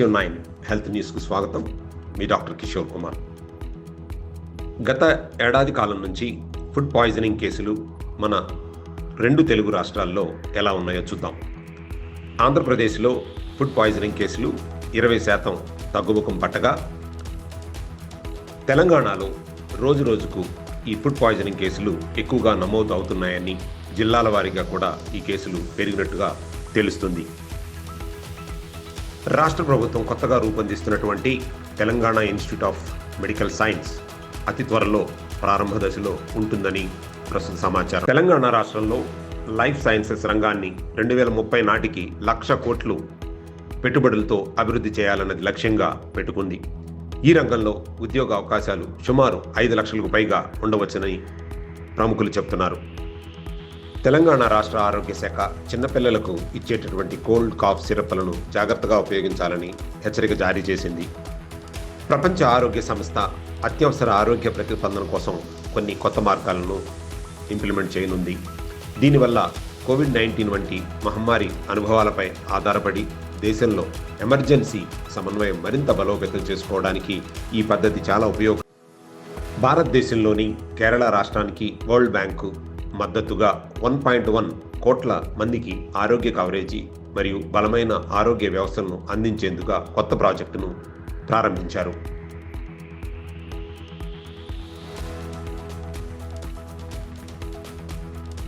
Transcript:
Asian nine health న్యూస్కు స్వాగతం. మీ డాక్టర్ కిషోర్ కుమార్. గత ఏడాది కాలం నుంచి ఫుడ్ పాయిజనింగ్ కేసులు మన రెండు తెలుగు రాష్ట్రాల్లో ఎలా ఉన్నాయో చూద్దాం. ఆంధ్రప్రదేశ్లో ఫుడ్ పాయిజనింగ్ కేసులు ఇరవై శాతం తగ్గుముఖం పట్టగా తెలంగాణలో రోజు రోజుకు ఈ ఫుడ్ పాయిజనింగ్ కేసులు ఎక్కువగా నమోదు అవుతున్నాయని జిల్లాల వారీగా కూడా ఈ కేసులు పెరిగినట్టుగా తెలుస్తుంది. రాష్ట్ర ప్రభుత్వం కొత్తగా రూపొందిస్తున్నటువంటి Telangana institute of medical science అతి త్వరలో ప్రారంభ దశలో ఉంటుందని ప్రస్తుత సమాచారం. తెలంగాణ రాష్ట్రంలో లైఫ్ సైన్సెస్ రంగాన్ని రెండు వేల ముప్పై నాటికి లక్ష కోట్లు పెట్టుబడులతో అభివృద్ధి చేయాలన్నది లక్ష్యంగా పెట్టుకుంది. ఈ రంగంలో ఉద్యోగ అవకాశాలు సుమారు ఐదు లక్షలకు పైగా ఉండవచ్చని ప్రముఖులు చెప్తున్నారు. తెలంగాణ రాష్ట్ర ఆరోగ్య శాఖ చిన్నపిల్లలకు ఇచ్చేటటువంటి కోల్డ్ కాఫ్ సిరప్లను జాగ్రత్తగా ఉపయోగించాలని హెచ్చరిక జారీ చేసింది. ప్రపంచ ఆరోగ్య సంస్థ అత్యవసర ఆరోగ్య ప్రతిస్పందన కోసం కొన్ని కొత్త మార్గాలను ఇంప్లిమెంట్ చేయనుంది. దీనివల్ల కోవిడ్ నైన్టీన్ వంటి మహమ్మారి అనుభవాలపై ఆధారపడి దేశంలో ఎమర్జెన్సీ సమన్వయం మరింత బలోపేతం చేసుకోవడానికి ఈ పద్ధతి చాలా ఉపయోగ. భారతదేశంలోని కేరళ రాష్ట్రానికి వరల్డ్ బ్యాంకు మద్దతుగా వన్ పాయింట్ వన్ కోట్ల మందికి ఆరోగ్య కవరేజీ మరియు బలమైన ఆరోగ్య వ్యవస్థలను అందించేందుకు కొత్త ప్రాజెక్టును ప్రారంభించారు.